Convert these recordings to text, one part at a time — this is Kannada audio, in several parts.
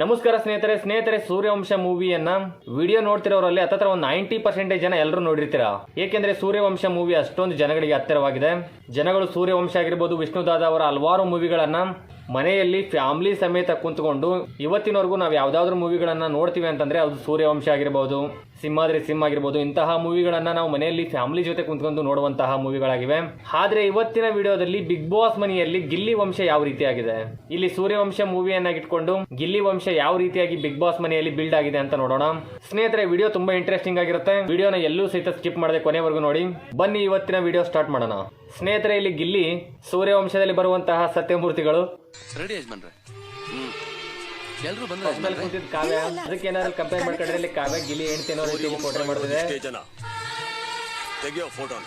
ನಮಸ್ಕಾರ ಸ್ನೇಹಿತರೆ ಸ್ನೇಹಿತರೆ, ಸೂರ್ಯವಂಶ ಮೂವಿಯನ್ನ ವಿಡಿಯೋ ನೋಡ್ತಿರೋರಲ್ಲಿ ಹತ್ತತ್ರ ಒಂದು ನೈಂಟಿ ಪರ್ಸೆಂಟೇಜ್ ಜನ ಎಲ್ಲರೂ ನೋಡಿರ್ತೀರಾ? ಏಕೆಂದ್ರೆ ಸೂರ್ಯವಂಶ ಮೂವಿ ಅಷ್ಟೊಂದು ಜನಗಳಿಗೆ ಹತ್ತಿರವಾಗಿದೆ. ಜನಗಳು ಸೂರ್ಯವಂಶ ಆಗಿರ್ಬೋದು ವಿಷ್ಣುದಾದ ಅವರ ಹಲವಾರು ಮೂವಿಗಳನ್ನ ಮನೆಯಲ್ಲಿ ಫ್ಯಾಮಿಲಿ ಸಮೇತ ಕುಂತ್ಕೊಂಡು ಇವತ್ತಿನವರೆಗೂ ನಾವು ಯಾವ್ದಾದ್ರು ಮೂವಿಗಳನ್ನ ನೋಡ್ತೀವಿ ಅಂತಂದ್ರೆ ಅದು ಸೂರ್ಯವಂಶ ಆಗಿರ್ಬೋದು. ಸಿಂಹಾದ್ರಿ ಸಿಂಹ ಆಗಿರ್ಬೋದು, ಇಂತಹ ಮೂವಿಗಳನ್ನು ನಾವು ಮನೆಯಲ್ಲಿ ಫ್ಯಾಮಿಲಿ ಜೊತೆ ಕುಂತ್ಕೊಂಡು ನೋಡುವಂತಹ ಮೂವಿಗಳಾಗಿವೆ. ಆದರೆ ಇವತ್ತಿನ ವಿಡಿಯೋದಲ್ಲಿ ಬಿಗ್ ಬಾಸ್ ಮನೆಯಲ್ಲಿ ಗಿಲ್ಲಿ ವಂಶ ಯಾವ ರೀತಿಯಾಗಿದೆ? ಇಲ್ಲಿ ಸೂರ್ಯವಂಶ ಮೂವಿಯನ್ನಾಗಿಟ್ಕೊಂಡು ಗಿಲ್ಲಿ ವಂಶ ಯಾವ ರೀತಿಯಾಗಿ ಬಿಗ್ ಬಾಸ್ ಮನೆಯಲ್ಲಿ ಬಿಲ್ಡ್ ಆಗಿದೆ ಅಂತ ನೋಡೋಣ. ಸ್ನೇಹಿತರೆ, ವಿಡಿಯೋ ತುಂಬಾ ಇಂಟ್ರೆಸ್ಟಿಂಗ್ ಆಗಿರುತ್ತೆ. ವಿಡಿಯೋನ ಎಲ್ಲೂ ಸಹಿತ ಸ್ಕಿಪ್ ಮಾಡದೆ ಕೊನೆವರೆಗೂ ನೋಡಿ. ಬನ್ನಿ ಇವತ್ತಿನ ವಿಡಿಯೋ ಸ್ಟಾರ್ಟ್ ಮಾಡೋಣ. ಸ್ನೇಹಿತರೆ, ಇಲ್ಲಿ ಗಿಲ್ಲಿ ಸೂರ್ಯವಂಶದಲ್ಲಿ ಬರುವಂತಹ ಸತ್ಯಮೂರ್ತಿಗಳು. ಎಲ್ರು ಬಂದ್ರೆ ಮೇಲೆ ಕೂತಿದ್ ಕಾವ್ಯ ಅದಕ್ಕೆ ಏನಾದ್ರು ಕಂಪೇರ್ ಮಾಡ್ಕೊಂಡ್ರೆ ಇಲ್ಲಿ ಕಾವ್ಯ ಗಿಲಿ ಹೆಂಡತಿ ಅನ್ನೋ ರೀತಿ ಇಷ್ಟೇ ಜನ. ತೆಗಿಯೋ ಫೋಟೋನ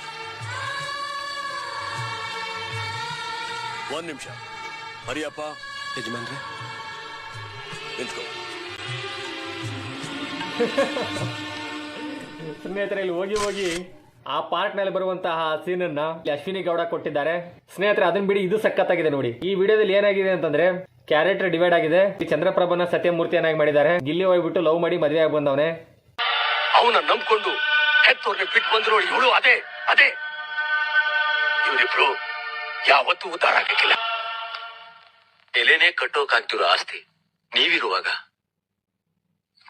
ಒಂದ್ ನಿಮಿಷ. ಹರಿಯಪ್ಪ ಯಜಮಾನ್ರೆ ನಿಂತ್ಕೋ. ಸ್ನೇಹಿತರೆ ಇಲ್ಲಿ ಹೋಗಿ ಹೋಗಿ ಆ ಪಾರ್ಟ್ನಲ್ಲಿ ಬರುವಂತಹ ಸೀನ್ ಅನ್ನ ಅಶ್ವಿನಿ ಗೌಡ ಕೊಟ್ಟಿದ್ದಾರೆ. ಸ್ನೇಹಿತರೆ ಅದನ್ನ ಬಿಡಿ ಇದು ಸಖತ್ತಾಗಿದೆ ನೋಡಿ. ಈ ವಿಡಿಯೋದಲ್ಲಿ ಏನಾಗಿದೆ ಅಂತಂದ್ರೆ ಕ್ಯಾರೆಕ್ಟರ್ ಡಿವೈಡ್ ಆಗಿದೆ. ಈ ಚಂದ್ರಪ್ರಭನ ಸತ್ಯಮೂರ್ತಿಯನ್ನಾಗಿ ಮಾಡಿದ್ದಾರೆ. ಗಿಲ್ಲಿ ಹೋಗ್ಬಿಟ್ಟು ಲವ್ ಮಾಡಿ ಮದುವೆ ಆಗಿ ಬಂದವನೇ. ಅವನ ನಂಬ್ಕೊಂಡು ಹೆತ್ತೋರ್ನ ಬಿಟ್ಟು ಬಂದ್ರು ಇವಳು ಅದೇ ಅದೇ. ಇವರಿಬ್ರು ಯಾವತ್ತೂ ಉದ್ದಾರ ಆಗಕ್ಕಿಲ್ಲ ಎಲೆನೇ ಕಟ್ಟೋಕಾಗ್ತಿರೋ ಆಸ್ತಿ ನೀವಿರುವಾಗ.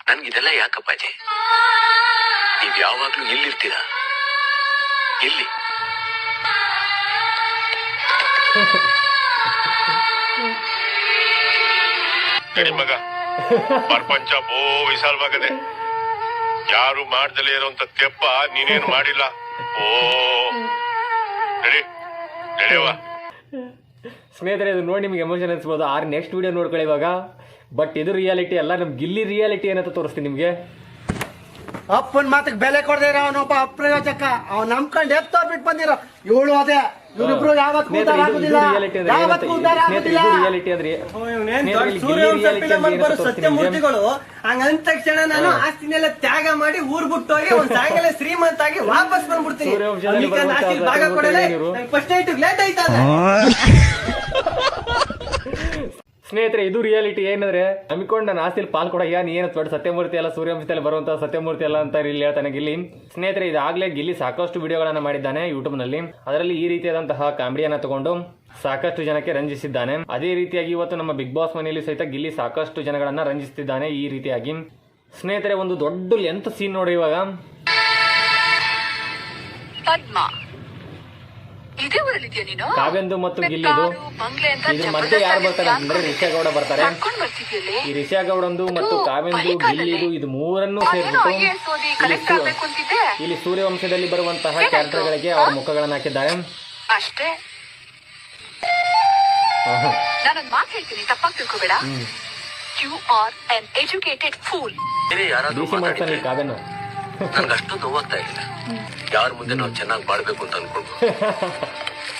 ನನ್ಗಿದೆಲ್ಲ ಯಾಕಪ್ಪಾಜಿ ನೀವ್ ಯಾವಾಗ್ಲೂ ಇಲ್ಲಿರ್ತೀರಾ? ಇಲ್ಲಿ. ನಡಿ ಮಗ. ಪ್ರಪಂಚ ಬೋ ವಿಶಾಲವಾಗದೆ ಯಾರು ಮಾಡ್ದಲೇ ಇರೋಂತ ತೆಪ್ಪ ನೀನೇನು ಮಾಡಿಲ್ಲ? ಓ. ನಡಿ. ನಡೆಯವ ಸ್ನೇಹಿತರೆ, ಇದು ನೋಡಿ ನಿಮ್ಗೆ ಎಮೋಷನ್ ಅನ್ಸ್ಬೋದು. ಆರ್ ನೆಕ್ಸ್ಟ್ ವಿಡಿಯೋ ನೋಡ್ಕೊಳ್ಳಿ ಇವಾಗ. ಬಟ್ ಇದು ರಿಯಾಲಿಟಿ ಅಲ್ಲ, ನಮ್ಗೆ ಗಿಲ್ಲಿ ರಿಯಾಲಿಟಿ ಏನಂತ ತೋರಿಸ್ತೀನಿ ನಿಮ್ಗೆ. ಅಪ್ಪನ್ ಮಾತಕ್ ಬೆಲೆ ಕೊಡದೆ ಇರೋ ಅವನೊಬ್ಬ ಅಪ್ರಯೋಜಕ. ಅವ್ನ ನಂಬ್ಕೊಂಡ್ ಎತ್ತೋ ಬಿಟ್ಟು ಬಂದಿರೋ. ಇವಳು ಅದೇ. ಇವರಿಬ್ರು ಯಾವತ್ತೂ ಇದು ಆಗುದಿಲ್ಲ. ಯಾವತ್ತೂ ಉದ್ದಾರ ಸ್ನೇಹಿತರೆ ಆಗುದಿಲ್ಲ. ಸತ್ಯಮೂರ್ತಿಗಳು ಹಂಗ ಅಂದ ತಕ್ಷಣ ನಾನು ಆಸ್ತಿನೆಲ್ಲ ತ್ಯಾಗ ಮಾಡಿ ಊರ್ ಬಿಟ್ಟೋಗಿ ಒಂದ್ ಸಾಯಂಕಾಲ ಶ್ರೀಮಂತ ಆಗಿ ವಾಪಸ್ ಬಂದ್ಬಿಡ್ತೀನಿ. ಭಾಗ ಕೊಡಲ್ಲ. ಫಸ್ಟ್ ನೈಟ್ ಲೇಟ್ ಆಯ್ತದ. ಸ್ನೇಹಿತರೆ, ಇದು ರಿಯಾಲಿಟಿ ಏನಂದ್ರೆ ನಂಬಿಕೊಂಡು ನಾನು ಆಸ್ತಿಲಿ ಪಾಲ್ ಕೊಡ ನೀ ಏನು ದೊಡ್ಡ ಸತ್ಯಮೂರ್ತಿ ಅಲ್ಲ, ಸೂರ್ಯವಂಶದಲ್ಲಿ ಬರುವಂತ ಸತ್ಯಮೂರ್ತಿ ಅಲ್ಲ ಅಂತ ಇಲ್ಲಿ ಹೇಳ್ತಾನೆ ಗಿಲ್ಲಿ. ಸ್ನೇಹಿತರೆ, ಇದಾಗಲೇ ಗಿಲ್ಲಿ ಸಾಕಷ್ಟು ವಿಡಿಯೋಗಳನ್ನು ಮಾಡಿದ್ದಾನೆ ಯೂಟ್ಯೂಬ್ನಲ್ಲಿ ಅದರಲ್ಲಿ ಈ ರೀತಿಯಾದಂತಹ ಕಾಮಿಡಿಯನ್ನ ತಗೊಂಡು ಸಾಕಷ್ಟು ಜನಕ್ಕೆ ರಂಜಿಸಿದ್ದಾನೆ. ಅದೇ ರೀತಿಯಾಗಿ ಇವತ್ತು ನಮ್ಮ ಬಿಗ್ ಬಾಸ್ ಮನೆಯಲ್ಲಿ ಸಹಿತ ಗಿಲ್ಲಿ ಸಾಕಷ್ಟು ಜನಗಳನ್ನ ರಂಜಿಸುತ್ತಿದ್ದಾನೆ ಈ ರೀತಿಯಾಗಿ. ಸ್ನೇಹಿತರೆ, ಒಂದು ದೊಡ್ಡ ಲೆಂತ್ ಸೀನ್ ನೋಡಿ ಇವಾಗ. ಇದೇ ಊರಲ್ಲಿದ್ಯಾ ನೀನು? ಕಾವ್ಯಂದು ಮತ್ತು ಗಿಲ್ಲಿದು. ಬಂಗ್ಲೆ ಅಂತ ಇದ್ರ ಮಧ್ಯೆ ಯಾರು ಬರ್ತಾರೆ ಅಂದ್ರೆ ರಿಷಾ ಗೌಡ ಬರ್ತಾರೆ. ಬರ್ತಿದ್ಯಲ್ಲಿ ಈ ರಿಷಾ ಗೌಡಂದು ಮತ್ತು ಕಾವ್ಯಂದು ಗಿಲ್ಲಿದು ಇದು ಮೂರನ್ನು ಸೇರಿಸಿತು ಸೇರಿಬಿಟ್ಟು ಇಲ್ಲಿ ಸೂರ್ಯವಂಶದಲ್ಲಿ ಬರುವಂತಹ? ಕ್ಯಾರೆಕ್ಟರ್ಗಳಿಗೆ ಅವರ ಮುಖಗಳನ್ನು ಹಾಕಿದ್ದಾರೆ. ಅಷ್ಟೇ? ನಾನೊಂದು ಮಾತು ಹೇಳ್ತೀನಿ ತಪ್ಪಾಗಿ ತಿಳ್ಕೊಬೇಡ you are an educated fool ಬೇರೆ ನನ್ಗೆ ಅಷ್ಟೊಂದು ನೋವಾಗ್ತಾ ಇಲ್ಲ. ಯಾರ ಮುಂದೆ ನಾವು ಚೆನ್ನಾಗಿ ಬಾಳ್ಬೇಕು ಅಂತ ಅನ್ಕೊಂಡು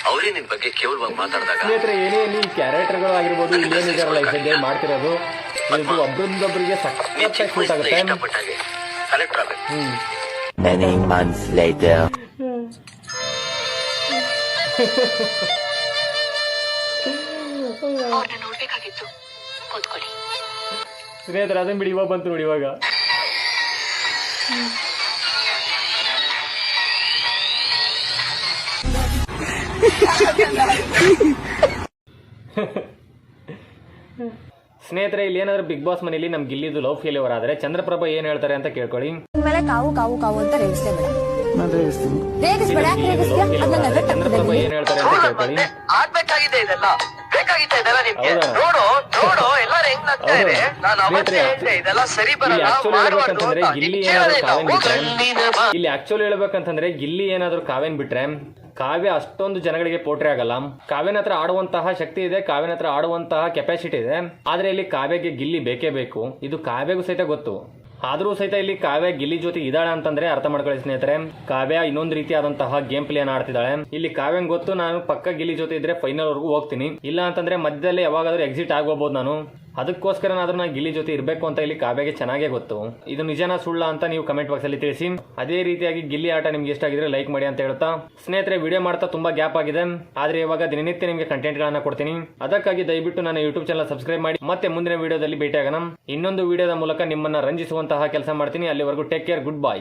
ಅವರೇ ನಿನ್ ಬಗ್ಗೆ ಕೇವಲವಾಗಿ ಮಾತಾಡಿದಾಗ ಸ್ನೇಹಿತರೆ ಏನೇ ಈ ಕ್ಯಾರೆಕ್ಟರ್ಗಳು ಆಗಿರ್ಬೋದು ಇಲ್ಲೇನಿದಾರಲ್ಲ ಈ ಸದ್ಯ ಮಾಡ್ತಿರೋದು ಇದು ಒಬ್ಬರಿಂದೊಬ್ಬರಿಗೆ ನೀನ್ ಸಖತ್ತಾಗಿ ಚಿಕ್ಕ ಸೂಟ್ ವಯಸ್ಸಿಂದ ಆಗುತ್ತೆ ಇಷ್ಟಪಟ್ಟಾಗೆ ಕಲೆಕ್ಟರ್ ಆಗ್ಬೇಕು. ಹ್ಮ್. Many months later. ಅವ್ರನ್ನ ನೋಡ್ಬೇಕಾಗಿತ್ತು. ಕೂತ್ಕೊಳ್ಳಿ. ಸ್ನೇಹಿತರೆ ಅದನ್ನ ಬಿಡಿ ಇವಾಗ ಬಂತು ನೋಡಿ ಇವಾಗ. ಸ್ನೇಹಿತರೆ ಇಲ್ಲಿ ಏನಾದ್ರು ಬಿಗ್ ಬಾಸ್ ಮನೇಲಿ ನಮ್ ಗಿಲ್ಲಿದು ಲವ್ ಫೇಲ್ಯೂರ್ ಆದ್ರೆ ಚಂದ್ರಪ್ರಭಾ ಏನ್ ಹೇಳ್ತಾರೆ ಅಂತ ಕೇಳ್ಕೊಳ್ಳಿ. ಮೇಲೆ ಕಾವು ಕಾವು ಕಾವು ಅಂತ ರೇಗಿಸ್ಲೇಬೇಡ ರೇಗಿಸ್ಬೇಡ ಯಾಕೆ ರೇಗಿಸ್ತೀಯ? ಅದ್ ನಂಗೆ ಅಗತ್ಯ ಚಂದ್ರಪ್ರಭಾ ಏನ್ ಹೇಳ್ತಾರೆ ಅಂತ ಕೇಳ್ಕೊಳ್ಳಿ. ಆಗ್ಬೇಕಾಗಿದೆ ಇದೆಲ್ಲ. ಬೇಕಾಗಿತ್ತ ಇದೆಲ್ಲ ನಿಮ್ಗೆ? ಹೌದಾ? ನೋಡು ನೋಡು ಎಲ್ಲಾರು ಹೆಂಗ್ ನಗ್ತಾ ಇದೆ? ನಾನು ಅವತ್ತೇ ಸ್ನೇಹಿತರೆ, ಇದೆಲ್ಲ ಸರಿ ಇಲ್ಲಿ ಬರಲ್ಲ ಮಾಡಬಾರ್ದು ಅಂತ ಏನಾದ್ರು ಬಿಟ್ರೆ ಬಾ. ಇಲ್ಲಿ ಆಕ್ಚುಲಿ ಹೇಳ್ಬೇಕಂತಂದ್ರೆ ಗಿಲ್ಲಿ ಏನಾದ್ರು ಕಾವೇನ್ ಬಿಟ್ರೆ ಕಾವ್ಯ ಅಷ್ಟೊಂದು ಜನಗಳಿಗೆ ಪೋಟ್ರಿ ಆಗಲ್ಲ. ಕಾವ್ಯನ ಹತ್ರ ಆಡುವಂತಹ ಶಕ್ತಿ ಇದೆ, ಕಾವ್ಯನ ಹತ್ರ ಆಡುವಂತಹ ಕೆಪಾಸಿಟಿ ಇದೆ. ಆದ್ರೆ ಇಲ್ಲಿ ಕಾವ್ಯಗೆ ಗಿಲ್ಲಿ ಬೇಕೇ ಬೇಕು. ಇದು ಕಾವ್ಯಗೂ ಸಹಿತ ಗೊತ್ತು. ಆದರೂ ಸಹಿತ ಇಲ್ಲಿ ಕಾವ್ಯ ಗಿಲ್ಲಿ ಜೊತೆ ಇದ್ದಾಳೆ ಅಂತಂದ್ರೆ ಅರ್ಥ ಮಾಡ್ಕೊಳ್ಳಿ ಸ್ನೇಹಿತರೆ. ಕಾವ್ಯ ಇನ್ನೊಂದು ರೀತಿಯಾದಂತಹ ಗೇಮ್ ಪ್ಲೇ ಅನ್ನ ಆಡ್ತಿದ್ದಾಳೆ. ಇಲ್ಲಿ ಕಾವ್ಯ ಗೊತ್ತು, ನಾನು ಪಕ್ಕ ಗಿಲ್ಲಿ ಜೊತೆ ಇದ್ರೆ ಫೈನಲ್ ವರ್ಗೂ ಹೋಗ್ತೀನಿ. ಇಲ್ಲ ಅಂತಂದ್ರೆ ಮಧ್ಯದಲ್ಲಿ ಯಾವಾಗಾದ್ರೂ ಎಕ್ಸಿಟ್ ಆಗೋಬಹುದು ನಾನು. ಅದಕ್ಕೋಸ್ಕರನಾದ್ರೂ ನಾನು ಗಿಲ್ಲಿ ಜೊತೆ ಇರಬೇಕು ಅಂತ ಇಲ್ಲಿ ಕಾವ್ಯಗೆ ಚೆನ್ನಾಗೇ ಗೊತ್ತು. ಇದು ನಿಜನ ಸುಳ್ಳ ಅಂತ ನೀವು ಕಮೆಂಟ್ ಬಾಕ್ಸ್ ಅಲ್ಲಿ ತಿಳಿಸಿ. ಅದೇ ರೀತಿಯಾಗಿ ಗಿಲ್ಲಿ ಆಟ ನಿಮ್ಗೆ ಇಷ್ಟ ಆಗಿದ್ರೆ ಲೈಕ್ ಮಾಡಿ ಅಂತ ಹೇಳ್ತಾ ಸ್ನೇಹಿತರೆ ವಿಡಿಯೋ ಮಾಡ್ತಾ ತುಂಬಾ ಗ್ಯಾಪ್ ಆಗಿದೆ. ಆದ್ರೆ ಇವಾಗ ದಿನನಿತ್ಯ ನಿಮಗೆ ಕಂಟೆಂಟ್ ಗಳನ್ನ ಕೊಡ್ತೀನಿ. ಅದಕ್ಕಾಗಿ ದಯವಿಟ್ಟು ನನ್ನ ಯೂಟ್ಯೂಬ್ ಚಾನಲ್ ಸಬ್ಸ್ಕ್ರೈಬ್ ಮಾಡಿ. ಮತ್ತೆ ಮುಂದಿನ ವಿಡಿಯೋದಲ್ಲಿ ಭೇಟಿಯಾಗೋಣ. ಇನ್ನೊಂದು ವಿಡಿಯೋದ ಮೂಲಕ ನಿಮ್ಮನ್ನ ರಂಜಿಸುವಂತಹ ಕೆಲಸ ಮಾಡ್ತೀನಿ. ಅಲ್ಲಿವರೆಗೂ ಟೇಕ್ ಕೇರ್ ಗುಡ್ ಬೈ